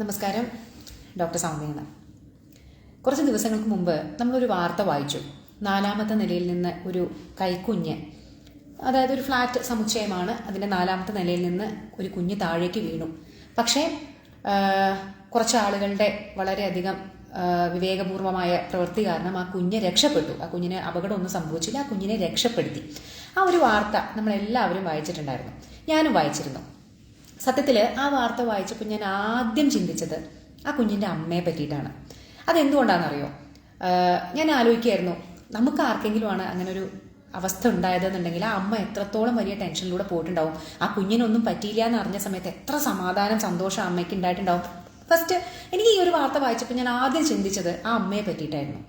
നമസ്കാരം. ഡോക്ടർ സൗമ്യാണ് കുറച്ച് ദിവസങ്ങൾക്ക് മുമ്പ് നമ്മളൊരു വാർത്ത വായിച്ചു. നാലാമത്തെ നിലയിൽ നിന്ന് ഒരു കൈക്കുഞ്ഞ് അതായത് ഒരു ഫ്ലാറ്റ് സമുച്ചയമാണ്. അതിന്റെ നാലാമത്തെ നിലയിൽ നിന്ന് ഒരു കുഞ്ഞ് താഴേക്ക് വീണു. പക്ഷേ കുറച്ച് ആളുകളുടെ വളരെയധികം വിവേകപൂർവമായ പ്രവൃത്തി കാരണം ആ കുഞ്ഞ് രക്ഷപ്പെട്ടു. ആ കുഞ്ഞിന് അപകടമൊന്നും സംഭവിച്ചില്ല. ആ കുഞ്ഞിനെ രക്ഷപ്പെടുത്തി. ആ ഒരു വാർത്ത നമ്മളെല്ലാവരും വായിച്ചിട്ടുണ്ടായിരുന്നു. ഞാനും വായിച്ചിരുന്നു. സത്യത്തിൽ ആ വാർത്ത വായിച്ചപ്പോൾ ഞാൻ ആദ്യം ചിന്തിച്ചത് ആ കുഞ്ഞിന്റെ അമ്മയെ പറ്റിയിട്ടാണ്. അതെന്തുകൊണ്ടാണെന്നറിയോ? ഞാൻ ആലോചിക്കായിരുന്നു നമുക്ക് ആർക്കെങ്കിലും ആണ് അങ്ങനെ ഒരു അവസ്ഥ ഉണ്ടായതെന്നുണ്ടെങ്കിൽ ആ അമ്മ എത്രത്തോളം വലിയ ടെൻഷനിലൂടെ പോയിട്ടുണ്ടാവും? ആ കുഞ്ഞിനൊന്നും പറ്റിയില്ല എന്ന് അറിഞ്ഞ സമയത്ത് എത്ര സമാധാനം സന്തോഷം അമ്മയ്ക്ക് ഉണ്ടായിട്ടുണ്ടാവും? ഫസ്റ്റ് എനിക്ക് ഈ ഒരു വാർത്ത വായിച്ചപ്പോൾ ഞാൻ ആദ്യം ചിന്തിച്ചത് ആ അമ്മയെ പറ്റിയിട്ടായിരുന്നു.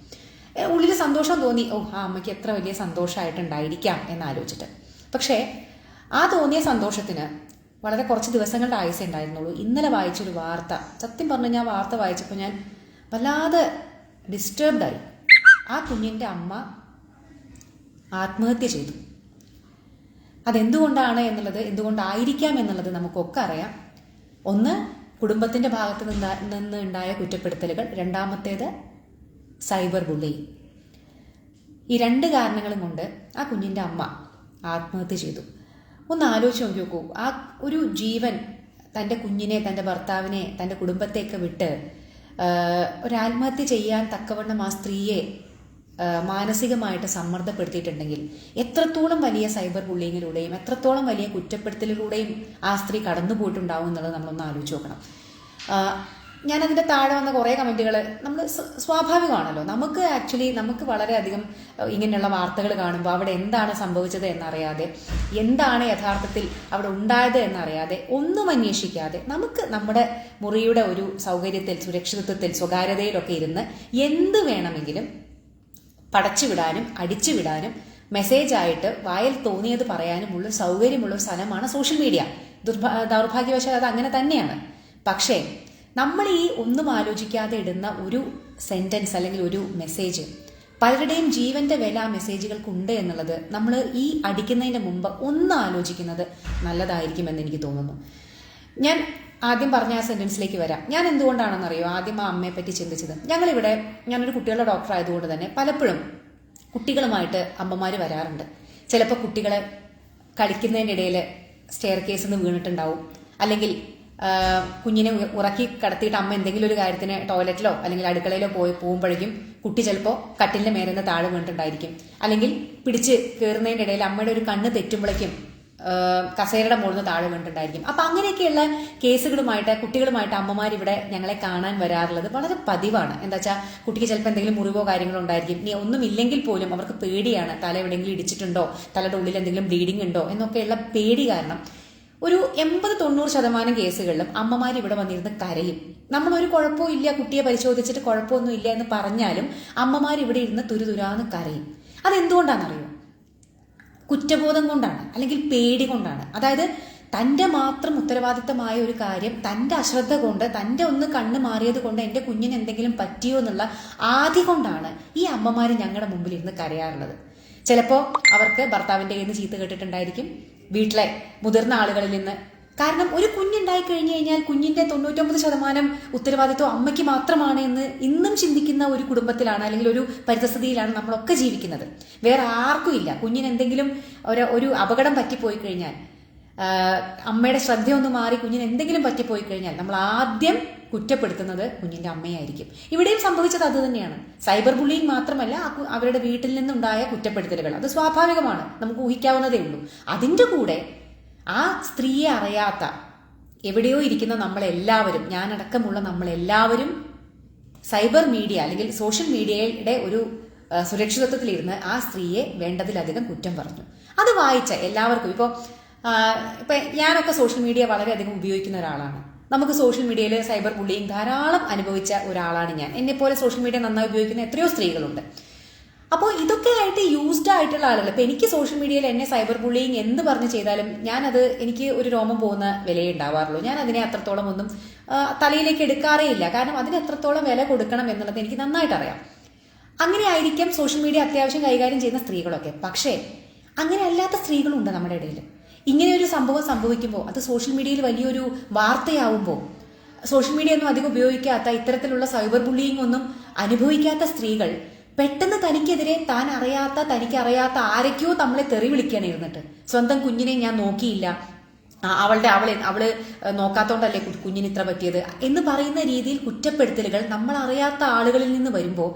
ഉള്ളിൽ സന്തോഷം തോന്നി ഓ ആ അമ്മയ്ക്ക് എത്ര വലിയ സന്തോഷമായിട്ടുണ്ടായിരിക്കാം എന്ന് ആലോചിച്ചിട്ട് പക്ഷേ ആ തോന്നിയ സന്തോഷത്തിന് വളരെ കുറച്ച് ദിവസങ്ങളുടെ ആയുസേ ഉണ്ടായിരുന്നുള്ളൂ. ഇന്നലെ വായിച്ചൊരു വാർത്ത. സത്യം പറഞ്ഞു ഞാൻ വാർത്ത വായിച്ചപ്പോൾ ഞാൻ വല്ലാതെ ഡിസ്റ്റർബ്ഡായി ആ കുഞ്ഞിന്റെ അമ്മ ആത്മഹത്യ ചെയ്തു. അതെന്തുകൊണ്ടാണ് എന്നുള്ളത് എന്തുകൊണ്ടായിരിക്കാം എന്നുള്ളത് നമുക്കൊക്കെ അറിയാം. ഒന്ന് കുടുംബത്തിന്റെ ഭാഗത്ത് നിന്ന് നിന്ന് ഉണ്ടായ കുറ്റപ്പെടുത്തലുകൾ. രണ്ടാമത്തേത് സൈബർ ബുള്ളിങ് ഈ രണ്ട് കാരണങ്ങളും കൊണ്ട് ആ കുഞ്ഞിന്റെ അമ്മ ആത്മഹത്യ ചെയ്തു. ഒന്ന് ആലോചിച്ച് നോക്കി നോക്കൂ. ആ ഒരു ജീവൻ തന്റെ കുഞ്ഞിനെ തന്റെ ഭർത്താവിനെ തന്റെ കുടുംബത്തെയൊക്കെ വിട്ട് ഒരാത്മഹത്യ ചെയ്യാൻ തക്കവണ്ണം ആ സ്ത്രീയെ മാനസികമായിട്ട് സമ്മർദ്ദപ്പെടുത്തിയിട്ടുണ്ടെങ്കിൽ എത്രത്തോളം വലിയ സൈബർ ബുള്ളിങ്ങിലൂടെയും എത്രത്തോളം വലിയ കുറ്റപ്പെടുത്തലിലൂടെയും ആ സ്ത്രീ കടന്നു പോയിട്ടുണ്ടാവും എന്നുള്ളത് നമ്മളൊന്ന് ആലോചിച്ച് നോക്കണം. ഞാൻ അതിന്റെ താഴെ വന്ന കുറേ കമന്റുകൾ നമ്മൾ സ്വാഭാവികമാണല്ലോ. നമുക്ക് ആക്ച്വലി നമുക്ക് വളരെയധികം ഇങ്ങനെയുള്ള വാർത്തകൾ കാണുമ്പോൾ അവിടെ എന്താണ് സംഭവിച്ചത് എന്നറിയാതെ എന്താണ് യഥാർത്ഥത്തിൽ അവിടെ ഉണ്ടായത് എന്നറിയാതെ ഒന്നും അന്വേഷിക്കാതെ നമുക്ക് നമ്മുടെ മുറിയുടെ ഒരു സൗകര്യത്തിൽ സുരക്ഷിതത്വത്തിൽ സ്വകാര്യതയിലൊക്കെ ഇരുന്ന് എന്ത് വേണമെങ്കിലും പടച്ചുവിടാനും അടിച്ചുവിടാനും മെസ്സേജ് ആയിട്ട് വായിൽ തോന്നിയത് പറയാനുമുള്ള സൗകര്യമുള്ള സ്ഥലമാണ് സോഷ്യൽ മീഡിയ. ദുർഭാ ദൗർഭാഗ്യവശാൽ അത് അങ്ങനെ തന്നെയാണ്. പക്ഷേ നമ്മൾ ഈ ഒന്നും ആലോചിക്കാതെ ഇടുന്ന ഒരു സെന്റൻസ് അല്ലെങ്കിൽ ഒരു മെസ്സേജ് പലരുടെയും ജീവന്റെ വില ആ മെസ്സേജുകൾക്കുണ്ട് എന്നുള്ളത് നമ്മൾ ഈ അടിക്കുന്നതിന് മുമ്പ് ഒന്ന് ആലോചിക്കുന്നത് നല്ലതായിരിക്കുമെന്ന് എനിക്ക് തോന്നുന്നു. ഞാൻ ആദ്യം പറഞ്ഞ ആ സെന്റൻസിലേക്ക് വരാം. ഞാൻ എന്തുകൊണ്ടാണെന്നറിയോ? ആദ്യം ആ അമ്മയെ പറ്റി ചിന്തിച്ചത്. ഞങ്ങളിവിടെ ഞാനൊരു കുട്ടികളുടെ ഡോക്ടർ ആയതുകൊണ്ട് തന്നെ പലപ്പോഴും കുട്ടികളുമായിട്ട് അമ്മമാർ വരാറുണ്ട്. ചിലപ്പോൾ കുട്ടികളെ കളിക്കുന്നതിനിടയിൽ സ്റ്റെയർ കേസിൽ നിന്ന് വീണിട്ടുണ്ടാവും. അല്ലെങ്കിൽ കുഞ്ഞിനെ ഉറക്കി കടത്തിയിട്ട് അമ്മ എന്തെങ്കിലും ഒരു കാര്യത്തിന് ടോയ്ലറ്റിലോ അല്ലെങ്കിൽ അടുക്കളയിലോ പോയി പോകുമ്പോഴേക്കും കുട്ടി ചിലപ്പോൾ കട്ടിലിന്റെ മേലെ നിന്ന് താഴെ വീണിട്ടുണ്ടായിരിക്കും. അല്ലെങ്കിൽ പിടിച്ച് കയറുന്നതിന്റെ ഇടയിൽ അമ്മയുടെ ഒരു കണ്ണ് തെറ്റുമ്പോഴേക്കും കസേരയുടെ മുകളിൽ നിന്ന് താഴെ വീണിട്ടുണ്ടായിരിക്കും. അപ്പൊ അങ്ങനെയൊക്കെയുള്ള കേസുകളുമായിട്ട് കുട്ടികളുമായിട്ട് അമ്മമാർ ഇവിടെ ഞങ്ങളെ കാണാൻ വരാറുള്ളത് വളരെ പതിവാണ്. എന്താ വെച്ചാൽ കുട്ടിക്ക് ചിലപ്പോൾ എന്തെങ്കിലും മുറിവോ കാര്യങ്ങളോ ഉണ്ടായിരിക്കും. ഇനി ഒന്നുമില്ലെങ്കിൽ പോലും അവർക്ക് പേടിയാണ്. തല എവിടെയെങ്കിലും ഇടിച്ചിട്ടുണ്ടോ? തലയുടെ ഉള്ളിൽ എന്തെങ്കിലും ബ്ലീഡിംഗ് ഉണ്ടോ? എന്നൊക്കെയുള്ള പേടി കാരണം ഒരു എൺപത് തൊണ്ണൂറ് ശതമാനം കേസുകളിലും അമ്മമാർ ഇവിടെ വന്നിരുന്ന് കരയും. നമ്മൾ ഒരു കുഴപ്പവും ഇല്ല കുട്ടിയെ പരിശോധിച്ചിട്ട് കുഴപ്പമൊന്നും ഇല്ല എന്ന് പറഞ്ഞാലും അമ്മമാർ ഇവിടെ ഇരുന്ന് തുരുതുരാന്ന് കരയും. അതെന്തുകൊണ്ടാണെന്നറിയോ? കുറ്റബോധം കൊണ്ടാണ് അല്ലെങ്കിൽ പേടി കൊണ്ടാണ്. അതായത് തന്റെ മാത്രം ഉത്തരവാദിത്തമായ ഒരു കാര്യം തന്റെ അശ്രദ്ധ കൊണ്ട് തന്റെ ഒന്ന് കണ്ണ് മാറിയത് കൊണ്ട് എന്റെ കുഞ്ഞിന് എന്തെങ്കിലും പറ്റിയോ എന്നുള്ള ആദ്യ കൊണ്ടാണ് ഈ അമ്മമാർ ഞങ്ങളുടെ മുമ്പിൽ ഇരുന്ന് കരയാറുള്ളത്. ചിലപ്പോൾ അവർക്ക് ഭർത്താവിന്റെ കയ്യിൽ നിന്ന് ചീത്ത കേട്ടിട്ടുണ്ടായിരിക്കും. വീട്ടിലെ മുതിർന്ന ആളുകളിൽ നിന്ന്. കാരണം ഒരു കുഞ്ഞുണ്ടായി കഴിഞ്ഞു കഴിഞ്ഞാൽ കുഞ്ഞിന്റെ തൊണ്ണൂറ്റൊമ്പത് ശതമാനം ഉത്തരവാദിത്വം അമ്മയ്ക്ക് മാത്രമാണ് എന്ന് ഇന്നും ചിന്തിക്കുന്ന ഒരു കുടുംബത്തിലാണ് അല്ലെങ്കിൽ ഒരു പരിതസ്ഥിതിയിലാണ് നമ്മളൊക്കെ ജീവിക്കുന്നത്. വേറെ ആർക്കും ഇല്ല. കുഞ്ഞിന് എന്തെങ്കിലും ഒരു ഒരു അപകടം പറ്റിപ്പോയി കഴിഞ്ഞാൽ ആ, ശ്രദ്ധ ശ്രദ്ധയൊന്ന് മാറി കുഞ്ഞിന് എന്തെങ്കിലും പറ്റിപ്പോയി കഴിഞ്ഞാൽ നമ്മൾ ആദ്യം കുറ്റപ്പെടുത്തുന്നത് കുഞ്ഞിന്റെ അമ്മയായിരിക്കും. ഇവിടെയും സംഭവിച്ചത് അത് തന്നെയാണ്. സൈബർ ബുള്ളിങ് മാത്രമല്ല അവരുടെ വീട്ടിൽ നിന്നുണ്ടായ കുറ്റപ്പെടുത്തലുകൾ. അത് സ്വാഭാവികമാണ്. നമുക്ക് ഊഹിക്കാവുന്നതേ ഉള്ളൂ. അതിന്റെ കൂടെ ആ സ്ത്രീയെ അറിയാത്ത എവിടെയോ ഇരിക്കുന്ന നമ്മളെല്ലാവരും ഞാനടക്കമുള്ള നമ്മളെല്ലാവരും സൈബർ മീഡിയ അല്ലെങ്കിൽ സോഷ്യൽ മീഡിയയുടെ ഒരു സുരക്ഷിതത്വത്തിലിരുന്ന് ആ സ്ത്രീയെ വേണ്ടതിലധികം കുറ്റം പറഞ്ഞു. അത് വായിച്ച എല്ലാവർക്കും. ഇപ്പോൾ ഇപ്പൊ ഞാനൊക്കെ സോഷ്യൽ മീഡിയ വളരെയധികം ഉപയോഗിക്കുന്ന ഒരാളാണ്. നമുക്ക് സോഷ്യൽ മീഡിയയിൽ സൈബർ ബുള്ളിങ് ധാരാളം അനുഭവിച്ച ഒരാളാണ് ഞാൻ. എന്നെ പോലെ സോഷ്യൽ മീഡിയ നന്നായി ഉപയോഗിക്കുന്ന എത്രയോ സ്ത്രീകളുണ്ട്. അപ്പോൾ ഇതൊക്കെ ആയിട്ട് യൂസ്ഡ് ആയിട്ടുള്ള ആളുകൾ ഇപ്പൊ എനിക്ക് സോഷ്യൽ മീഡിയയിൽ എന്നെ സൈബർ ബുള്ളിങ് എന്ന് പറഞ്ഞ് ചെയ്താലും ഞാനത് എനിക്ക് ഒരു രോമം പോകുന്ന വിലയേ ഉണ്ടാവാറുള്ളൂ. ഞാൻ അതിനെ അത്രത്തോളം ഒന്നും തലയിലേക്ക് എടുക്കാറേ ഇല്ല. കാരണം അതിന് എത്രത്തോളം വില കൊടുക്കണം എന്നുള്ളത് എനിക്ക് നന്നായിട്ട് അറിയാം. അങ്ങനെ ആയിരിക്കും സോഷ്യൽ മീഡിയ അത്യാവശ്യം കൈകാര്യം ചെയ്യുന്ന സ്ത്രീകളൊക്കെ. പക്ഷേ അങ്ങനെ അല്ലാത്ത സ്ത്രീകളുണ്ട് നമ്മുടെ ഇടയിൽ ഇങ്ങനെ ഒരു സംഭവം സംഭവിക്കുമ്പോൾ അത് സോഷ്യൽ മീഡിയയിൽ വലിയൊരു വാർത്തയാവുമ്പോൾ സോഷ്യൽ മീഡിയ ഒന്നും അധികം ഉപയോഗിക്കാത്ത ഇത്തരത്തിലുള്ള സൈബർ ബുള്ളിയിങ് ഒന്നും അനുഭവിക്കാത്ത സ്ത്രീകൾ പെട്ടെന്ന് തനിക്കെതിരെ താൻ അറിയാത്ത തനിക്ക് അറിയാത്ത ആരൊക്കെയോ നമ്മളെ തെറി വിളിക്കുകയാണ് ഇരുന്നിട്ട്. സ്വന്തം കുഞ്ഞിനെ ഞാൻ നോക്കിയില്ല. അവളുടെ അവളെ അവൾ നോക്കാത്തോണ്ടല്ലേ കുഞ്ഞിന് ഇത്ര പറ്റിയത്? എന്ന് പറയുന്ന രീതിയിൽ കുറ്റപ്പെടുത്തലുകൾ നമ്മൾ അറിയാത്ത ആളുകളിൽ നിന്ന് വരുമ്പോൾ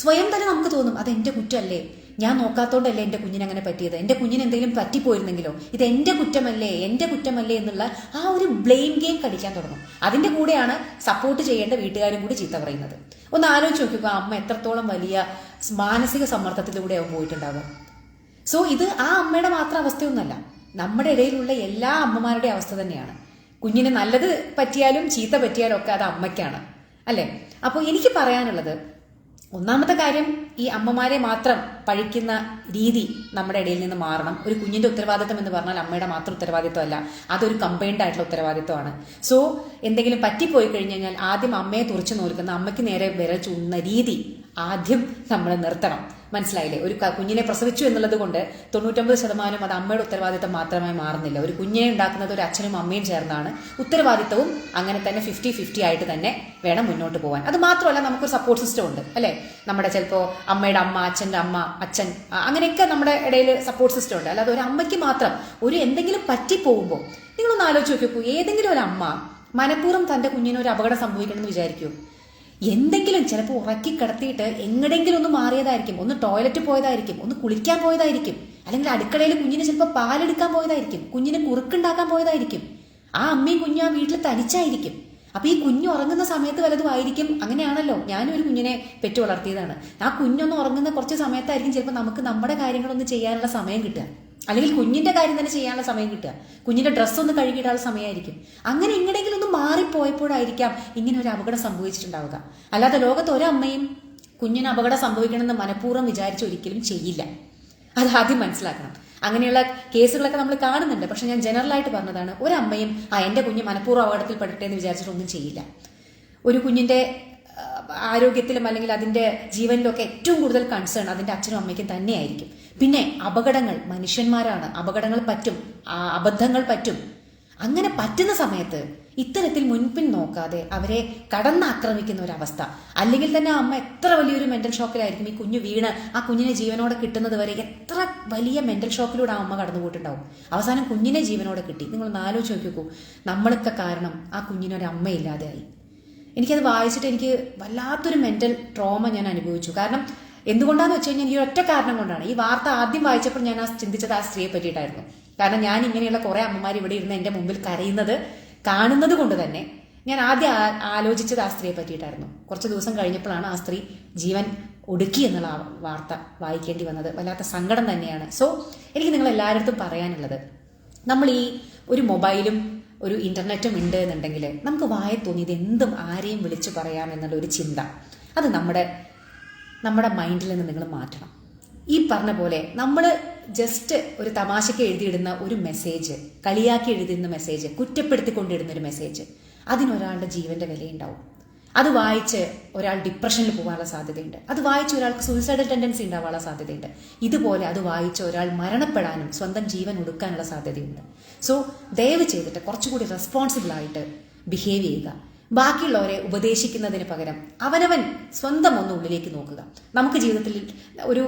സ്വയം തന്നെ നമുക്ക് തോന്നും അത് എന്റെ കുറ്റമല്ലേ ഞാൻ നോക്കാത്തോണ്ടല്ലേ എന്റെ കുഞ്ഞിനെ അങ്ങനെ പറ്റിയത്? എന്റെ കുഞ്ഞിന് എന്തെങ്കിലും പറ്റിപ്പോയിരുന്നെങ്കിലോ? ഇത് എന്റെ കുറ്റമല്ലേ എന്റെ കുറ്റമല്ലേ എന്നുള്ള ആ ഒരു ബ്ലെയിം ഗെയിം കളിക്കാൻ തുടങ്ങും. അതിന്റെ കൂടെയാണ് സപ്പോർട്ട് ചെയ്യേണ്ട വീട്ടുകാരും കൂടി ചീത്ത പറയുന്നത്. ഒന്ന് ആലോചിച്ച് നോക്കുക അമ്മ എത്രത്തോളം വലിയ മാനസിക സമ്മർദ്ദത്തിലൂടെയാവും പോയിട്ടുണ്ടാവുക സോ ഇത് ആ അമ്മയുടെ മാത്രം അവസ്ഥയൊന്നുമല്ല. നമ്മുടെ ഇടയിലുള്ള എല്ലാ അമ്മമാരുടെ അവസ്ഥ തന്നെയാണ്. കുഞ്ഞിന് നല്ലത് പറ്റിയാലും ചീത്ത പറ്റിയാലും ഒക്കെ അത് അമ്മയ്ക്കാണ്. അല്ലേ? അപ്പോൾ എനിക്ക് പറയാനുള്ളത് ഒന്നാമത്തെ കാര്യം ഈ അമ്മമാരെ മാത്രം പഴിക്കുന്ന രീതി നമ്മുടെ ഇടയിൽ നിന്ന് മാറണം. ഒരു കുഞ്ഞിന്റെ ഉത്തരവാദിത്തം എന്ന് പറഞ്ഞാൽ അമ്മയുടെ മാത്രം ഉത്തരവാദിത്തമല്ല. അതൊരു കമ്പൈൻഡ് ആയിട്ടുള്ള ഉത്തരവാദിത്വമാണ് സോ എന്തെങ്കിലും പറ്റിപ്പോയി കഴിഞ്ഞു കഴിഞ്ഞാൽ ആദ്യം അമ്മയെ തുറച്ചു നോക്കുന്ന അമ്മയ്ക്ക് നേരെ വിരൽ രീതി ആദ്യം നമ്മൾ നിർത്തണം. മനസ്സിലായില്ലേ? ഒരു കുഞ്ഞിനെ പ്രസവിച്ചു എന്നുള്ളത് കൊണ്ട് തൊണ്ണൂറ്റൊമ്പത് ശതമാനം അത് അമ്മയുടെ ഉത്തരവാദിത്തം മാത്രമായി മാറുന്നില്ല. ഒരു കുഞ്ഞിനെ ഉണ്ടാക്കുന്നത് ഒരു അച്ഛനും അമ്മയും ചേർന്നാണ് ഉത്തരവാദിത്തവും അങ്ങനെ തന്നെ ഫിഫ്റ്റി ഫിഫ്റ്റി ആയിട്ട് തന്നെ വേണം മുന്നോട്ട് പോകാൻ അത് മാത്രമല്ല നമുക്കൊരു സപ്പോർട്ട് സിസ്റ്റം ഉണ്ട് അല്ലേ? നമ്മുടെ ചിലപ്പോൾ അമ്മയുടെ അമ്മ അച്ഛന്റെ അമ്മ അച്ഛൻ അങ്ങനെയൊക്കെ നമ്മുടെ ഇടയിൽ സപ്പോർട്ട് സിസ്റ്റം ഉണ്ട്. അല്ലാതെ ഒരു അമ്മയ്ക്ക് മാത്രം ഒരു എന്തെങ്കിലും പറ്റിപ്പോകുമ്പോൾ നിങ്ങളൊന്ന് ആലോചിച്ച് നോക്കിയപ്പോൾ ഏതെങ്കിലും ഒരു അമ്മ മനഃപൂർവം തന്റെ കുഞ്ഞിന് ഒരു അപകടം സംഭവിക്കണമെന്ന് വിചാരിക്കൂ എന്തെങ്കിലും ചിലപ്പോൾ ഉറക്കി കിടത്തിയിട്ട് എങ്ങടെങ്കിലും ഒന്ന് മാറിയതായിരിക്കും. ഒന്ന് ടോയ്ലറ്റ് പോയതായിരിക്കും. ഒന്ന് കുളിക്കാൻ പോയതായിരിക്കും. അല്ലെങ്കിൽ അടുക്കളയിൽ കുഞ്ഞിന് ചിലപ്പോൾ പാലെടുക്കാൻ പോയതായിരിക്കും. കുഞ്ഞിന് കുറുക്കുണ്ടാക്കാൻ പോയതായിരിക്കും. ആ അമ്മയും കുഞ്ഞും ആ വീട്ടിൽ തനിച്ചായിരിക്കും. അപ്പൊ ഈ കുഞ്ഞ് ഉറങ്ങുന്ന സമയത്ത് വല്ലതും ആയിരിക്കും. അങ്ങനെയാണല്ലോ. ഞാനും ഒരു കുഞ്ഞിനെ പെറ്റു വളർത്തിയതാണ്. ആ കുഞ്ഞൊന്ന് ഉറങ്ങുന്ന കുറച്ച് സമയത്തായിരിക്കും ചിലപ്പോൾ നമുക്ക് നമ്മുടെ കാര്യങ്ങളൊന്ന് ചെയ്യാനുള്ള സമയം കിട്ടുക. അല്ലെങ്കിൽ കുഞ്ഞിന്റെ കാര്യം തന്നെ ചെയ്യാനുള്ള സമയം കിട്ടുക. കുഞ്ഞിന്റെ ഡ്രസ്സ് ഒന്ന് കഴുകിയിടാനുള്ള സമയമായിരിക്കും. അങ്ങനെ എങ്ങനെയെങ്കിലും ഒന്ന് മാറിപ്പോയപ്പോഴായിരിക്കാം ഇങ്ങനെ ഒരു അപകടം സംഭവിച്ചിട്ടുണ്ടാവുക. അല്ലാതെ ലോകത്ത് ഒരമ്മയും കുഞ്ഞിന് അപകടം സംഭവിക്കണമെന്ന് മനഃപൂർവം വിചാരിച്ച് ഒരിക്കലും ചെയ്യില്ല. അത് ആദ്യം മനസ്സിലാക്കണം. അങ്ങനെയുള്ള കേസുകളൊക്കെ നമ്മൾ കാണുന്നുണ്ട്. പക്ഷെ ഞാൻ ജനറൽ ആയിട്ട് പറഞ്ഞതാണ് ഒരമ്മയും ആ എന്റെ കുഞ്ഞ് മനഃപൂർവം അപകടത്തിൽ പെടട്ടെ എന്ന് വിചാരിച്ചിട്ടൊന്നും ചെയ്യില്ല. ഒരു കുഞ്ഞിന്റെ ആരോഗ്യത്തിലും അല്ലെങ്കിൽ അതിന്റെ ജീവനിലൊക്കെ ഏറ്റവും കൂടുതൽ കൺസേൺ അതിന്റെ അച്ഛനും അമ്മയ്ക്കും തന്നെയായിരിക്കും. പിന്നെ അപകടങ്ങൾ മനുഷ്യന്മാരാണ്. അപകടങ്ങൾ പറ്റും അബദ്ധങ്ങൾ പറ്റും. അങ്ങനെ പറ്റുന്ന സമയത്ത് ഇത്തരത്തിൽ മുൻപിൻ നോക്കാതെ അവരെ കടന്നാക്രമിക്കുന്ന ഒരവസ്ഥ അല്ലെങ്കിൽ തന്നെ അമ്മ എത്ര വലിയൊരു മെന്റൽ ഷോക്കിലായിരിക്കും ഈ കുഞ്ഞു വീണ് ആ കുഞ്ഞിനെ ജീവനോടെ കിട്ടുന്നത് വരെ എത്ര വലിയ മെന്റൽ ഷോക്കിലൂടെ ആ അമ്മ കടന്നുപോയിട്ടുണ്ടാവും. അവസാനം കുഞ്ഞിനെ ജീവനോടെ കിട്ടി. നിങ്ങൾ ആലോചിച്ച് നോക്കിക്കൂ നമ്മളൊക്കെ കാരണം ആ കുഞ്ഞിനൊരു അമ്മയില്ലാതെയായി. എനിക്കത് വായിച്ചിട്ട് എനിക്ക് വല്ലാത്തൊരു മെന്റൽ ട്രോമ ഞാൻ അനുഭവിച്ചു. കാരണം എന്തുകൊണ്ടാന്ന് വെച്ച് കഴിഞ്ഞാൽ ഈ ഒറ്റ കാരണം കൊണ്ടാണ്. ഈ വാർത്ത ആദ്യം വായിച്ചപ്പോൾ ഞാൻ ആ ചിന്തിച്ചത് ആ സ്ത്രീയെ പറ്റിയിട്ടായിരുന്നു. കാരണം ഞാൻ ഇങ്ങനെയുള്ള കുറെ അമ്മമാർ ഇവിടെ ഇരുന്ന് എന്റെ മുമ്പിൽ കരയുന്നത് കാണുന്നത് കൊണ്ട് തന്നെ ഞാൻ ആദ്യം ആലോചിച്ചത് ആ സ്ത്രീയെ പറ്റിയിട്ടായിരുന്നു. കുറച്ച് ദിവസം കഴിഞ്ഞപ്പോഴാണ് ആ സ്ത്രീ ജീവൻ ഒടുക്കി എന്നുള്ള വാർത്ത വായിക്കേണ്ടി വന്നത്. വല്ലാത്ത സങ്കടം തന്നെയാണ്. സോ എനിക്ക് നിങ്ങൾ എല്ലാവരുടെ പറയാനുള്ളത്. നമ്മൾ ഈ ഒരു മൊബൈലും ഒരു ഇന്റർനെറ്റും ഉണ്ട് എന്നുണ്ടെങ്കിൽ നമുക്ക് വായ തോന്നിയത് എന്തും ആരെയും വിളിച്ചു പറയാം എന്നുള്ള ഒരു ചിന്ത. അത് നമ്മുടെ നമ്മുടെ മൈൻഡിൽ നിന്ന് നിങ്ങൾ മാറ്റണം. ഈ പറഞ്ഞ പോലെ നമ്മൾ ജസ്റ്റ് ഒരു തമാശയ്ക്ക് എഴുതിയിടുന്ന ഒരു മെസ്സേജ് കളിയാക്കി എഴുതിയിരുന്ന മെസ്സേജ് കുറ്റപ്പെടുത്തിക്കൊണ്ടിടുന്ന ഒരു മെസ്സേജ് അതിനൊരാളുടെ ജീവന്റെ വിലയുണ്ടാവും. അത് വായിച്ച് ഒരാൾ ഡിപ്രഷനിൽ പോകാനുള്ള സാധ്യതയുണ്ട്. അത് വായിച്ച് ഒരാൾക്ക് സൂയിസൈഡൽ ടെൻഡൻസി ഉണ്ടാവാനുള്ള സാധ്യതയുണ്ട്. ഇതുപോലെ അത് വായിച്ച് ഒരാൾ മരണപ്പെടാനും സ്വന്തം ജീവൻ ഒടുക്കാനുള്ള സാധ്യതയുണ്ട്. സോ ദയവ് ചെയ്തിട്ട് കുറച്ചുകൂടി റെസ്പോൺസിബിൾ ആയിട്ട് ബിഹേവ് ചെയ്യുക. ബാക്കിയുള്ളവരെ ഉപദേശിക്കുന്നതിന് പകരം അവനവൻ സ്വന്തം ഒന്ന് ഉള്ളിലേക്ക് നോക്കുക. നമുക്ക് ജീവിതത്തിൽ ഒരു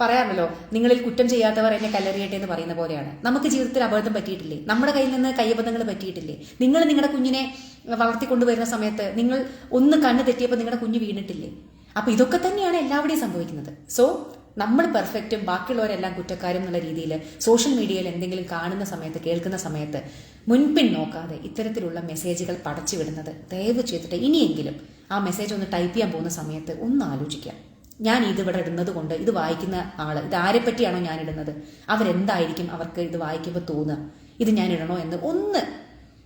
പറയാമല്ലോ നിങ്ങളിൽ കുറ്റം ചെയ്യാത്തവർ എന്നെ കല്ലെറിയട്ടെ എന്ന് പറയുന്ന പോലെയാണ്. നമുക്ക് ജീവിതത്തിൽ അബദ്ധം പറ്റിയിട്ടില്ലേ? നമ്മുടെ കയ്യിൽ നിന്ന് കയ്യബദ്ധങ്ങൾ പറ്റിയിട്ടില്ലേ? നിങ്ങൾ നിങ്ങളുടെ കുഞ്ഞിനെ വളർത്തിക്കൊണ്ടുവരുന്ന സമയത്ത് നിങ്ങൾ ഒന്ന് കണ്ണ് തെറ്റിയപ്പോൾ നിങ്ങളുടെ കുഞ്ഞ് വീണിട്ടില്ലേ? അപ്പൊ ഇതൊക്കെ തന്നെയാണ് എല്ലാവരുടെയും സംഭവിക്കുന്നത്. സോ നമ്മൾ പെർഫെക്റ്റും ബാക്കിയുള്ളവരെല്ലാം കുറ്റക്കാരും എന്നുള്ള രീതിയിൽ സോഷ്യൽ മീഡിയയിൽ എന്തെങ്കിലും കാണുന്ന സമയത്ത് കേൾക്കുന്ന സമയത്ത് മുൻപിൻ നോക്കാതെ ഇത്തരത്തിലുള്ള മെസ്സേജുകൾ പടച്ചു വിടുന്നത് ദയവ് ചെയ്തിട്ട് ഇനിയെങ്കിലും ആ മെസ്സേജ് ഒന്ന് ടൈപ്പ് ചെയ്യാൻ പോകുന്ന സമയത്ത് ഒന്ന് ആലോചിക്കാം ഞാൻ ഇത് ഇവിടെ ഇടുന്നത് കൊണ്ട് ഇത് വായിക്കുന്ന ആൾ ഇത് ആരെ പറ്റിയാണോ ഞാൻ ഇടുന്നത്? അവരെന്തായിരിക്കും അവർക്ക് ഇത് വായിക്കുമ്പോൾ തോന്നുക? ഇത് ഞാൻ ഇടണോ എന്ന് ഒന്ന്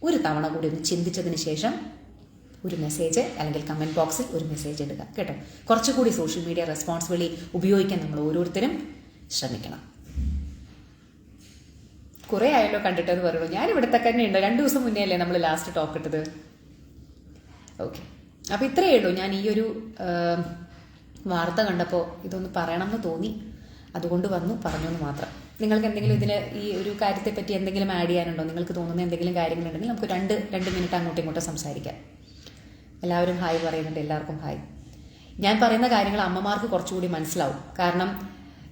ഒരു തവണ കൂടി ഒന്ന് ചിന്തിച്ചതിന് ശേഷം ഒരു മെസ്സേജ് അല്ലെങ്കിൽ കമന്റ് ബോക്സിൽ ഒരു മെസ്സേജ് ഇടുക കേട്ടോ? കുറച്ചുകൂടി സോഷ്യൽ മീഡിയ റെസ്പോൺസിബിളി ഉപയോഗിക്കാൻ നമ്മൾ ഓരോരുത്തരും ശ്രമിക്കണം. കുറെ ആയല്ലോ കണ്ടിട്ടെന്ന് പറയുള്ളൂ. ഞാൻ ഇവിടുത്തെ തന്നെ ഉണ്ട്. രണ്ട് ദിവസം മുന്നേ അല്ലേ നമ്മൾ ലാസ്റ്റ് ടോക്ക് ഇട്ടത്? ഓക്കെ അപ്പോൾ ഇത്രയേ ഉള്ളൂ. ഞാൻ ഈ ഒരു വാർത്ത കണ്ടപ്പോൾ ഇതൊന്ന് പറയണം എന്ന് തോന്നി. അതുകൊണ്ട് വന്നു പറഞ്ഞു എന്ന് മാത്രം. നിങ്ങൾക്ക് എന്തെങ്കിലും ഇതിൽ ഈ ഒരു കാര്യത്തെ പറ്റി എന്തെങ്കിലും ആഡ് ചെയ്യാനുണ്ടോ? നിങ്ങൾക്ക് തോന്നുന്ന എന്തെങ്കിലും കാര്യങ്ങളുണ്ടെങ്കിൽ നമുക്ക് രണ്ട് രണ്ട് മിനിറ്റ് അങ്ങോട്ടും ഇങ്ങോട്ടും സംസാരിക്കാം. എല്ലാവരും ഹായ് പറയുന്നുണ്ട് എല്ലാവർക്കും ഹായ്. ഞാൻ പറയുന്ന കാര്യങ്ങൾ അമ്മമാർക്ക് കുറച്ചുകൂടി മനസ്സിലാവും. കാരണം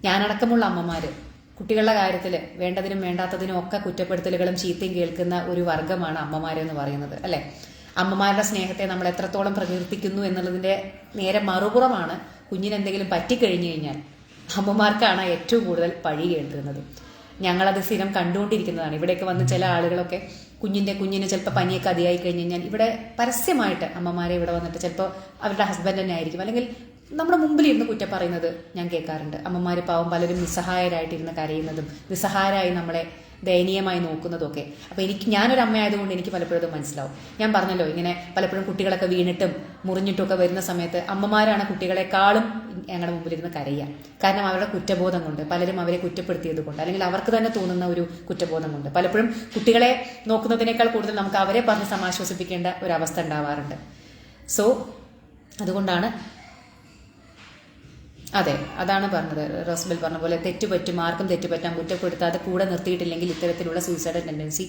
ഞാനടക്കമുള്ള അമ്മമാർ കുട്ടികളുടെ കാര്യത്തിൽ വേണ്ടതിനും വേണ്ടാത്തതിനും ഒക്കെ കുറ്റപ്പെടുത്തലുകളും ചീത്തയും കേൾക്കുന്ന ഒരു വർഗമാണ് അമ്മമാരെന്ന് പറയുന്നത് അല്ലേ? അമ്മമാരുടെ സ്നേഹത്തെ നമ്മൾ എത്രത്തോളം പ്രകീർത്തിക്കുന്നു എന്നുള്ളതിന്റെ നേരെ മറുപുറമാണ് കുഞ്ഞിനെന്തെങ്കിലും പറ്റിക്കഴിഞ്ഞു കഴിഞ്ഞാൽ അമ്മമാർക്കാണ് ഏറ്റവും കൂടുതൽ പഴി കേൾക്കുന്നത് ഞങ്ങളത് സ്ഥിരം കണ്ടുകൊണ്ടിരിക്കുന്നതാണ്. ഇവിടെയൊക്കെ വന്ന് ചില ആളുകളൊക്കെ കുഞ്ഞിന്റെ കുഞ്ഞിന് ചിലപ്പോൾ പനിയൊക്കെ അതിയായി കഴിഞ്ഞ് കഴിഞ്ഞാൽ ഇവിടെ പരസ്യമായിട്ട് അമ്മമാരെ ഇവിടെ വന്നിട്ട് ചിലപ്പോൾ അവരുടെ ഹസ്ബൻഡ് തന്നെ ആയിരിക്കും. അല്ലെങ്കിൽ നമ്മുടെ മുമ്പിലിരുന്ന് കുറ്റം പറയുന്നത് ഞാൻ കേൾക്കാറുണ്ട്. അമ്മമാർ പാവം പലരും നിസ്സഹായരായിട്ടിരുന്ന് കരയുന്നതും നിസ്സഹായരായി നമ്മളെ ദയനീയമായി നോക്കുന്നതൊക്കെ. അപ്പോൾ എനിക്ക് ഞാനൊരു അമ്മയായതുകൊണ്ട് എനിക്ക് പലപ്പോഴും മനസ്സിലാവും. ഞാൻ പറഞ്ഞല്ലോ ഇങ്ങനെ പലപ്പോഴും കുട്ടികളൊക്കെ വീണിട്ടും മുറിഞ്ഞിട്ടും ഒക്കെ വരുന്ന സമയത്ത് അമ്മമാരാണ് കുട്ടികളെക്കാളും ഞങ്ങളുടെ മുമ്പിലിരുന്ന് കരയുക. കാരണം അവരുടെ കുറ്റബോധം കൊണ്ട് പലരും അവരെ കുറ്റപ്പെടുത്തിയത് കൊണ്ട് അല്ലെങ്കിൽ അവർക്ക് തന്നെ തോന്നുന്ന ഒരു കുറ്റബോധം കൊണ്ട് പലപ്പോഴും കുട്ടികളെ നോക്കുന്നതിനേക്കാൾ കൂടുതൽ നമുക്ക് അവരെ പറഞ്ഞ് സമാശ്വസിപ്പിക്കേണ്ട ഒരു അവസ്ഥ ഉണ്ടാവാറുണ്ട്. സോ അതുകൊണ്ടാണ് അതെ അതാണ് പറഞ്ഞത്. റോസ്ബെൽ പറഞ്ഞ പോലെ തെറ്റുപറ്റും ആർക്കും തെറ്റുപറ്റാം കുറ്റപ്പെടുത്താതെ കൂടെ നിർത്തിയിട്ടില്ലെങ്കിൽ ഇത്തരത്തിലുള്ള സൂയിസൈഡ് ടെൻഡൻസി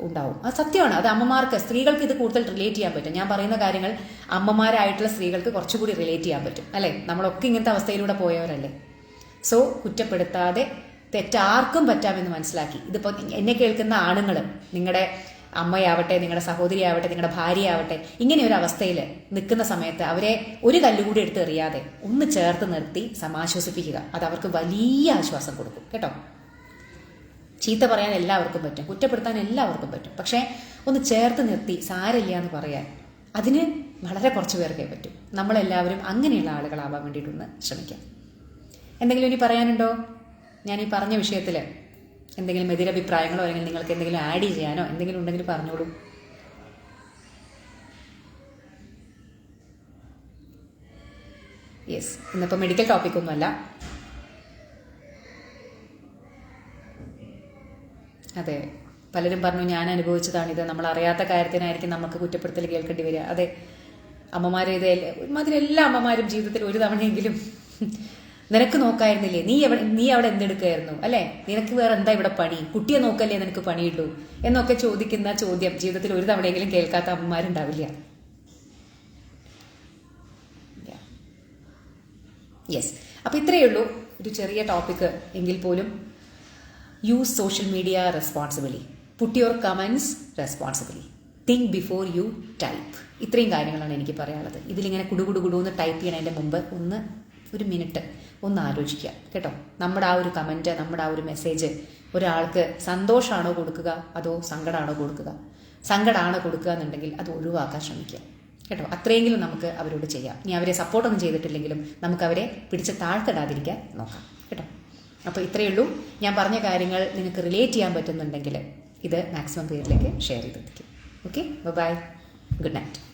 ഉണ്ടാവും. അത് സത്യമാണ്. അത് അമ്മമാർക്ക് സ്ത്രീകൾക്ക് ഇത് കൂടുതൽ റിലേറ്റ് ചെയ്യാൻ പറ്റും. ഞാൻ പറയുന്ന കാര്യങ്ങൾ അമ്മമാരായിട്ടുള്ള സ്ത്രീകൾക്ക് കുറച്ചുകൂടി റിലേറ്റ് ചെയ്യാൻ പറ്റും അല്ലേ? നമ്മളൊക്കെ ഇങ്ങനത്തെ അവസ്ഥയിലൂടെ പോയവരല്ലേ? സോ കുറ്റപ്പെടുത്താതെ തെറ്റാർക്കും പറ്റാമെന്ന് മനസ്സിലാക്കി. ഇതിപ്പോൾ എന്നെ കേൾക്കുന്ന ആണുങ്ങൾ നിങ്ങളുടെ അമ്മയാവട്ടെ നിങ്ങളുടെ സഹോദരിയാവട്ടെ നിങ്ങളുടെ ഭാര്യയാവട്ടെ ഇങ്ങനെ ഒരു അവസ്ഥയിൽ നിൽക്കുന്ന സമയത്ത് അവരെ ഒരു കല്ലുകൂടി എടുത്ത് എറിയാതെ ഒന്ന് ചേർത്ത് നിർത്തി സമാശ്വസിപ്പിക്കുക. അത് അവർക്ക് വലിയ ആശ്വാസം കൊടുക്കും. കേട്ടോ? ചീത്ത പറയാൻ എല്ലാവർക്കും പറ്റും. കുറ്റപ്പെടുത്താൻ എല്ലാവർക്കും പറ്റും. പക്ഷേ ഒന്ന് ചേർത്ത് നിർത്തി സാരമില്ല എന്ന് പറയാൻ അതിന് വളരെ കുറച്ച് പേർക്കേ പറ്റും. നമ്മളെല്ലാവരും അങ്ങനെയുള്ള ആളുകളാവാൻ വേണ്ടിയിട്ടൊന്ന് ശ്രമിക്കാം. എന്തെങ്കിലും ഇനി പറയാനുണ്ടോ? ഞാൻ ഈ പറഞ്ഞ വിഷയത്തിൽ എന്തെങ്കിലും എതിരഭിപ്രായങ്ങളോ അല്ലെങ്കിൽ നിങ്ങൾക്ക് എന്തെങ്കിലും ആഡ് ചെയ്യാനോ എന്തെങ്കിലും ഉണ്ടെങ്കിൽ പറഞ്ഞോളൂ. യെസ് ഇന്നിപ്പോൾ മെഡിക്കൽ ടോപ്പിക്കൊന്നുമല്ല അതെ പലരും പറഞ്ഞു ഞാൻ അനുഭവിച്ചതാണ് ഇത്. നമ്മൾ അറിയാത്ത കാര്യത്തിനായിരിക്കും നമുക്ക് കുറ്റപ്പെടുത്തൽ കേൾക്കേണ്ടി വരിക. അതെ അമ്മമാരെ ഇത് മാതിരി എല്ലാ അമ്മമാരും ജീവിതത്തിൽ ഒരു തവണയെങ്കിലും നിനക്ക് നോക്കായിരുന്നില്ലേ? നീ എവിടെ നീ അവിടെ എന്തെടുക്കായിരുന്നു? അല്ലേ? നിനക്ക് വേറെ എന്താ ഇവിടെ പണി? കുട്ടിയെ നോക്കല്ലേ നിനക്ക് പണിയുള്ളൂ? എന്നൊക്കെ ചോദിക്കുന്ന ചോദ്യം ജീവിതത്തിൽ ഒരു തവണയെങ്കിലും കേൾക്കാത്ത അമ്മമാരുണ്ടാവില്ല. യെസ് അപ്പോൾ ഇത്രയേ ഉള്ളൂ. ഒരു ചെറിയ ടോപ്പിക്ക് എങ്കിൽ പോലും use social media responsibly put your comments responsibly think before you type ഇത്രയും കാര്യങ്ങളാണ് എനിക്ക് പറയാനുള്ളത്. ഇതിലിങ്ങനെ കുടുകുടു കുടു എന്ന് ടൈപ്പ് ചെയ്യണതിന്റെ മുമ്പ് ഒന്ന് ഒരു മിനിറ്റ് ഒന്ന് ആലോചിക്കുക. കേട്ടോ? നമ്മുടെ ആ ഒരു കമന്റ് നമ്മുടെ ആ ഒരു മെസ്സേജ് ഒരാൾക്ക് സന്തോഷമാണോ കൊടുക്കുക? അതോ സങ്കടമാണോ കൊടുക്കുക? സങ്കടമാണോ കൊടുക്കുക എന്നുണ്ടെങ്കിൽ അത് ഒഴിവാക്കാൻ ശ്രമിക്കുക. കേട്ടോ? അത്രയെങ്കിലും നമുക്ക് അവരോട് ചെയ്യാം. ഇനി അവരെ സപ്പോർട്ടൊന്നും ചെയ്തിട്ടില്ലെങ്കിലും നമുക്ക് അവരെ പിടിച്ച് താഴ്ത്തിടാതിരിക്കാൻ നോക്കാം. കേട്ടോ? അപ്പോൾ ഇത്രയേ ഉള്ളൂ. ഞാൻ പറഞ്ഞ കാര്യങ്ങൾ നിങ്ങൾക്ക് റിലേറ്റ് ചെയ്യാൻ പറ്റുന്നുണ്ടെങ്കിൽ ഇത് മാക്സിമം പേരിലേക്ക് ഷെയർ ചെയ്തെത്തിക്കും ഓക്കെ ബൈ ഗുഡ് നൈറ്റ്